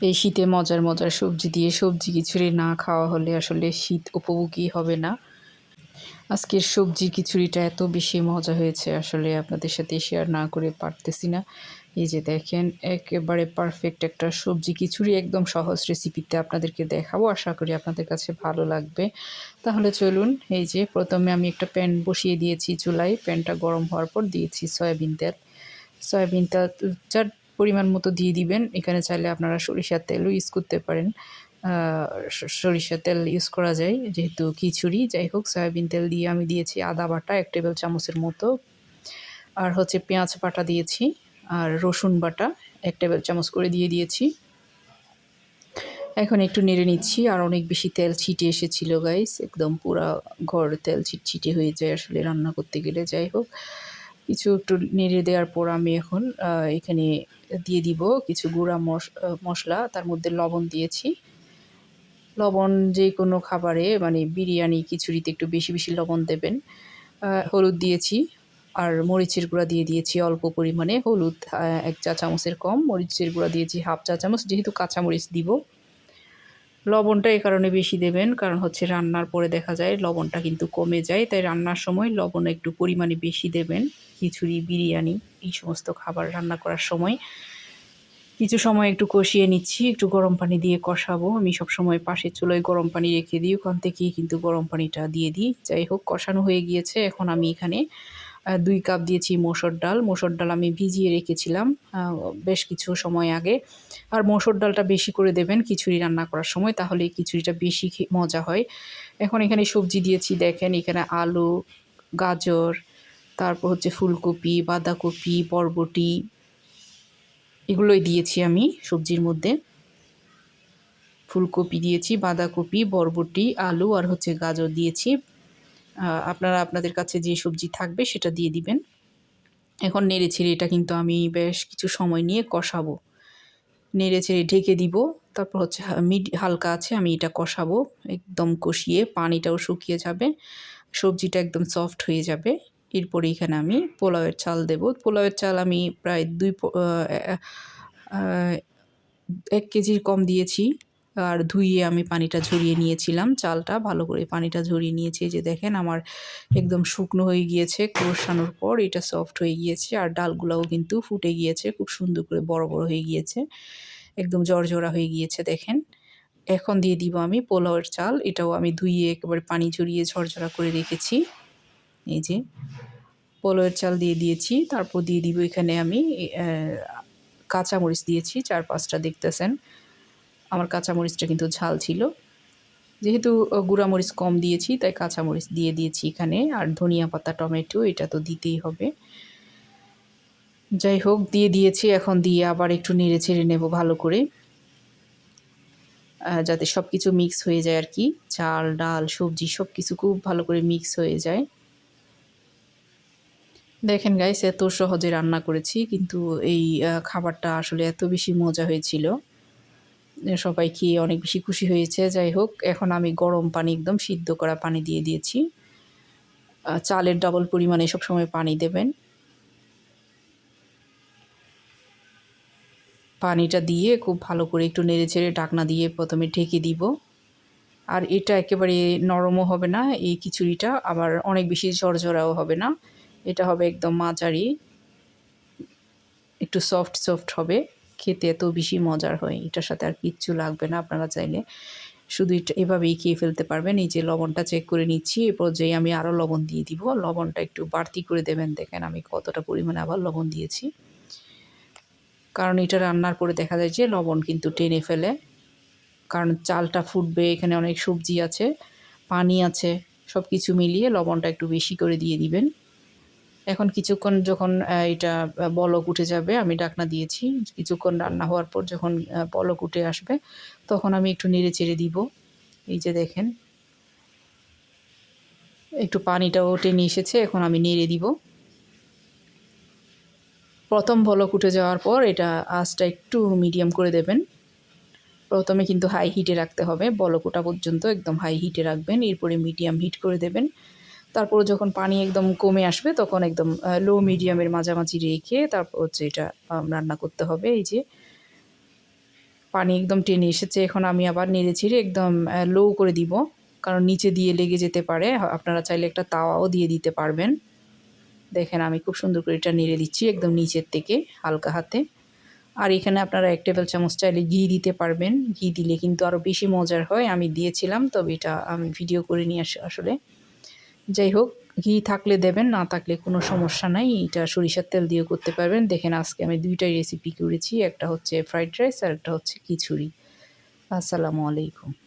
এই শীতে মজার মজার সবজি দিয়ে সবজি খিচুড়ি না খাওয়া হলে আসলে শীত উপভোগী হবে না। আজকের সবজি খিচুড়িটা এত বেশি মজা হয়েছে, আসলে আপনাদের সাথে শেয়ার না করে পারতেছি না। এই যে দেখেন, একেবারে পারফেক্ট একটা সবজি খিচুড়ি, একদম সহজ রেসিপিতে আপনাদেরকে দেখাবো। আশা করি আপনাদের কাছে ভালো লাগবে। তাহলে চলুন, এই যে প্রথমে আমি একটা প্যান বসিয়ে দিয়েছি চুলায়। প্যানটা গরম হওয়ার পর দিয়েছি সয়াবিন তেল। সয়াবিন তেল পরিমাণ মতো দিয়ে দিবেন। এখানে চাইলে আপনারা সরিষার তেলও ইউজ করতে পারেন। সরিষার তেল ইউজ করা যায়, যেহেতু খিচুড়ি। যাই হোক, সয়াবিন তেল দিয়ে আমি দিয়েছি আদা বাটা, এক টেবিল চামচের মতো। আর হচ্ছে পেঁয়াজ বাটা দিয়েছি, আর রসুন বাটা, এক টেবিল চামচ করে দিয়ে দিয়েছি। এখন একটু নেড়ে নিচ্ছি, আর অনেক বেশি তেল ছিটে এসেছিল গাইস একদম পুরা ঘর তেল ছিটছিটে হয়ে যায় আসলে রান্না করতে গেলে। যাই হোক কিছু একটু নেড়ে দেওয়ার পর আমি এখন এখানে দিয়ে দিব কিছু গুঁড়া মশলা। তার মধ্যে লবণ দিয়েছি। লবণ যে কোনো খাবারে মানে বিরিয়ানি, খিচুড়িতে একটু বেশি বেশি লবণ দেবেন। হলুদ দিয়েছি আর মরিচের গুঁড়া দিয়ে দিয়েছি অল্প পরিমাণে। হলুদ এক চা চামচের কম। মরিচের গুঁড়া দিয়েছি হাফ চা চামচ যেহেতু কাঁচা মরিচ দিব লবণটা এই কারণে বেশি দেবেন, কারণ হচ্ছে রান্নার পরে দেখা যায় লবণটা কিন্তু কমে যায়, তাই রান্নার সময় লবণ একটু পরিমাণে বেশি দেবেন। খিচুড়ি, বিরিয়ানি এই সমস্ত খাবার রান্না করার সময়। কিছু সময় একটু কষিয়ে নিচ্ছি, একটু গরম পানি দিয়ে কষাবো। আমি সব সময় পাশের চুলোয় গরম পানি রেখে দিই, ওখান থেকেই কিন্তু গরম পানিটা দিয়ে দিই। যাই হোক, কষানো হয়ে গিয়েছে, এখন আমি এখানে দুই কাপ দিয়েছি মসুর ডাল। মসুর ডাল আমি ভিজিয়ে রেখেছিলাম বেশ কিছু সময় আগে। আর মসুর ডালটা বেশি করে দেবেন খিচুড়ি রান্না করার সময়, তাহলে খিচুড়িটা বেশি মজা হয়। এখন এখানে সবজি দিয়েছি, দেখেন এখানে আলু, গাজর, তারপর হচ্ছে ফুলকপি, বাঁধাকপি, বরবটি, এগুলোই দিয়েছি আমি সবজির মধ্যে। ফুলকপি দিয়েছি, বাঁধাকপি, বরবটি, আলু আর হচ্ছে গাজর দিয়েছি। আপনারা আপনাদের কাছে যে সবজি থাকবে সেটা দিয়ে দিবেন। এখন নেড়ে ছেড়ে এটা কিন্তু আমি বেশ কিছু সময় নিয়ে কষাবো। নেড়ে ছেড়ে ঢেকে দিব। তারপর হচ্ছে মিড, হালকা আছে, আমি এটা কষাবো। একদম কষিয়ে পানিটাও শুকিয়ে যাবে। সবজিটা একদম সফট হয়ে যাবে। এরপরে এখানে আমি পোলাওয়ের চাল দেব। পোলাওয়ের চাল আমি প্রায় দুই এক কেজির কম দিয়েছি। আর ধুইয়ে আমি পানিটা ঝরিয়ে নিয়েছিলাম, চালটা ভালো করে পানিটা ঝরিয়ে নিয়েছি। যে দেখেন আমার একদম শুকনো হয়ে গিয়েছে, কষানোর পর এটা সফট হয়ে গিয়েছে আর ডালগুলাও কিন্তু ফুটে গিয়েছে, খুব সুন্দর করে বড় বড় হয়ে গিয়েছে, একদম জড়জড়া হয়ে গিয়েছে দেখেন। এখন দিয়ে দিব আমি পোলাওয়ের চাল, এটাও আমি ধুইয়ে একেবারে পানি ঝরিয়ে ঝরঝরা করে রেখেছি। এই যে পোলাওয়ের চাল দিয়ে দিয়েছি, তারপর দিয়ে দিব এখানে আমি কাঁচামরিচ দিয়েছি, চার পাঁচটা দেখতেছেন। আমার কাঁচামরিচটা কিন্তু ঝাল ছিল। যেহেতু গুঁড়ামরিচ কম দিয়েছি, তাই কাঁচামরিচ দিয়ে দিয়েছি এখানে। আর ধনিয়া পাতা, টমেটো, এটা তো দিতেই হবে। যাই হোক, দিয়ে দিয়েছি। এখন দিয়ে আবার একটু নেড়ে ছেড়ে নেব ভালো করে। যাতে সব কিছু মিক্স হয়ে যায় আর কি। চাল, ডাল, সবজি সব কিছু খুব ভালো করে মিক্স হয়ে যায়। দেখেন গাইস এত সহজে রান্না করেছি, কিন্তু এই খাবারটা আসলে এত বেশি মজা হয়েছিল। সবাই খেয়ে অনেক বেশি খুশি হয়েছে। যাই হোক, এখন আমি গরম পানি একদম সিদ্ধ করা পানি দিয়ে দিয়েছি। চালের ডাবল পরিমাণে সবসময় পানি দেবেন। পানিটা দিয়ে খুব ভালো করে একটু নেড়ে ছেড়ে ঢাকনা দিয়ে প্রথমে ঢেকে দিব। আর এটা একেবারে নরমও হবে না, এই খিচুড়িটা। আবার অনেক বেশি ঝরঝরাও হবে না। এটা হবে একদম মাঝারি, একটু সফট সফট হবে। খেতে এত বেশি মজার হয়, এটার সাথে আর কিচ্ছু লাগবে না, আপনারা চাইলে শুধু এভাবেই খেয়ে ফেলতে পারবেন। এই যে লবণটা চেক করে নিচ্ছি, এ পর্যায়ে আমি আরও লবণ দিয়ে দিব। লবণটা একটু বাড়তি করে দেবেন, দেখেন আমি কতটা পরিমাণে আবার লবণ দিয়েছি। কারণ এটা রান্নার পরে দেখা যায় যে লবণ কিন্তু টেনে ফেলে। কারণ চালটা ফুটবে, এখানে অনেক সবজি আছে, পানি আছে সব কিছু মিলিয়ে লবণটা একটু বেশি করে দিয়ে দিবেন। এখন কিছুক্ষণ যখন এটা বলক উঠে যাবে, আমি ডাকনা দিয়েছি। কিছুক্ষণ রান্না হওয়ার পর যখন বলক উঠে আসবে, তখন আমি একটু নেড়ে চেড়ে দিব। এই যে দেখেন। একটু পানিটাও টেনে এসেছে, এখন আমি নেড়ে দিব। প্রথম বলক উঠে যাওয়ার পর এটা আঁচটা একটু মিডিয়াম করে দেবেন। প্রথমে কিন্তু হাই হিটে রাখতে হবে। বলক ওঠা পর্যন্ত একদম হাই হিটে রাখবেন। এরপরে মিডিয়াম হিট করে দেবেন। তারপর যখন পানি একদম কমে আসবে, তখন একদম লো মিডিয়ামের মাঝামাঝি রেখে তারপর হচ্ছে এটা রান্না করতে হবে। এই যে পানি একদম টেনে এসেছে, এখন আমি আবার নেড়ে ছিঁড়ে একদম লো করে দিব। কারণ নিচে দিয়ে লেগে যেতে পারে আপনারা চাইলে একটা তাওয়াও দিয়ে দিতে পারবেন। দেখেন আমি খুব সুন্দর করে এটা নেড়ে দিচ্ছি একদম নিচের থেকে, হালকা হাতে। আর এখানে আপনারা এক টেবিল চামচ চাইলে ঘি দিতে পারবেন। ঘি দিলে কিন্তু আরও বেশি মজার হয়, আমি দিয়েছিলাম, তবে এটা আমি ভিডিও করে নিয়ে আস, আসলে যাই হোক, ঘি থাকলে দেবেন, না থাকলে কোনো সমস্যা নাই। এটা সরিষার তেল দিয়ে করতে পারবেন। দেখেন আজকে আমি দুইটাই রেসিপি করেছি, একটা হচ্ছে ফ্রাইড রাইস আর একটা হচ্ছে খিচুড়ি। আসসালামু আলাইকুম।